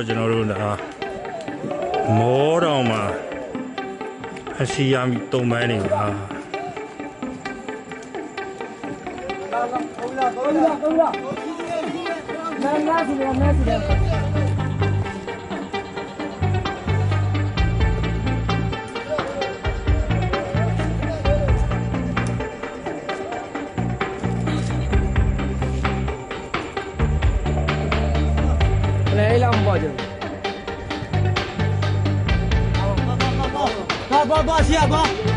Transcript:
တော့ကျွန်တော်တို့ဒါမောတော်မှာအစီရမီတုံပန်းနေပါလဲလာမပေါ့ eğlen bacım. Bak bak bak ya bak.